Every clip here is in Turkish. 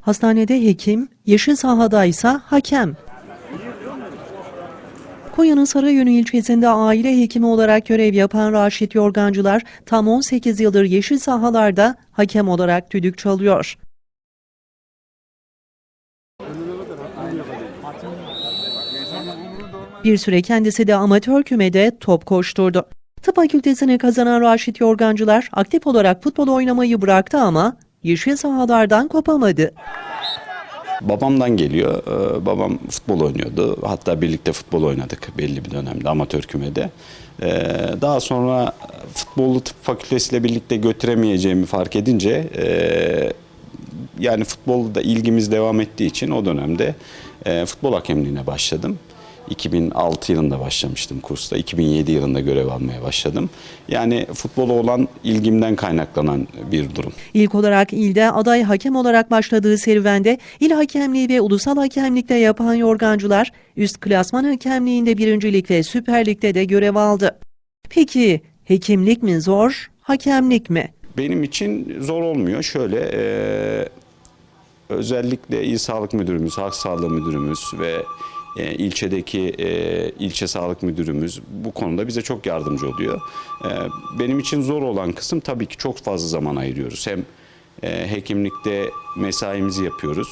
Hastanede hekim, yeşil sahadaysa hakem. Konya'nın Sarıyönü ilçesinde aile hekimi olarak görev yapan Raşit Yorgancılar tam 18 yıldır yeşil sahalarda hakem olarak düdük çalıyor. Bir süre kendisi de amatör kümede top koşturdu. Tıp fakültesini kazanan Raşit Yorgancılar aktif olarak futbol oynamayı bıraktı ama yeşil sahalardan kopamadı. Babamdan geliyor. Ee, Babam futbol oynuyordu. Hatta birlikte futbol oynadık belli bir dönemde amatör kümede. Ee, Daha sonra futbolu tıp fakültesiyle birlikte götüremeyeceğimi fark edince e, yani futbolda ilgimiz devam ettiği için o dönemde e, futbol hakemliğine başladım. 2006 yılında başlamıştım kursta. 2007 yılında görev almaya başladım. Yani futbola olan ilgimden kaynaklanan bir durum. İlk olarak ilde aday hakem olarak başladığı serüvende il hakemliği ve ulusal hakemlikte yapan yorgancılar üst klasman hakemliğinde birincilik ve Süper Lig'de de görev aldı. Peki hekimlik mi zor, hakemlik mi? Benim için zor olmuyor. Şöyle e, özellikle İl Sağlık Müdürümüz, Halk Sağlığı Müdürümüz ve e, ilçedeki e, ilçe sağlık müdürümüz bu konuda bize çok yardımcı oluyor. E, benim için zor olan kısım tabii ki çok fazla zaman ayırıyoruz. Hem e, hekimlikte mesaimizi yapıyoruz.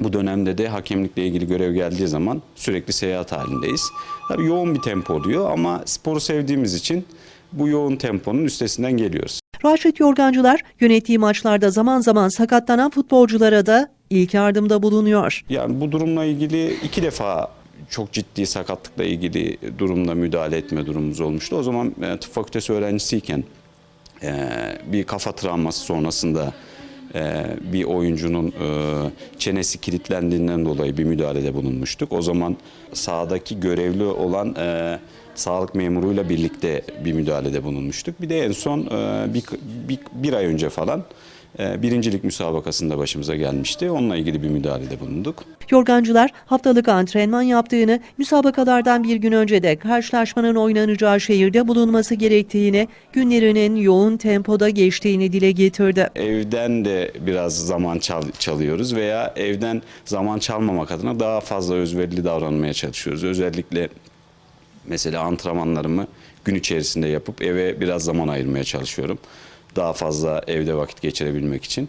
Bu dönemde de hakemlikle ilgili görev geldiği zaman sürekli seyahat halindeyiz. Tabii yoğun bir tempo oluyor ama sporu sevdiğimiz için bu yoğun temponun üstesinden geliyoruz. Raşit Yorgancılar yönettiği maçlarda zaman zaman sakatlanan futbolculara da ilk yardımda bulunuyor. Yani bu durumla ilgili iki defa çok ciddi sakatlıkla ilgili durumda müdahale etme durumumuz olmuştu. O zaman e, tıp fakültesi öğrencisiyken e, bir kafa travması sonrasında e, bir oyuncunun çenesi kilitlendiğinden dolayı bir müdahalede bulunmuştuk. O zaman sahadaki görevli olan sağlık memuruyla birlikte bir müdahalede bulunmuştuk. Bir de en son bir, bir, bir ay önce falan birincilik müsabakasında başımıza gelmişti. Onunla ilgili bir müdahalede bulunduk. Yorgancılar haftalık antrenman yaptığını, müsabakalardan bir gün önce de karşılaşmanın oynanacağı şehirde bulunması gerektiğini, günlerinin yoğun tempoda geçtiğini dile getirdi. Evden de biraz zaman çal- çalıyoruz veya evden zaman çalmamak adına daha fazla özverili davranmaya çalışıyoruz. Özellikle mesela antrenmanlarımı gün içerisinde yapıp eve biraz zaman ayırmaya çalışıyorum. Daha fazla evde vakit geçirebilmek için.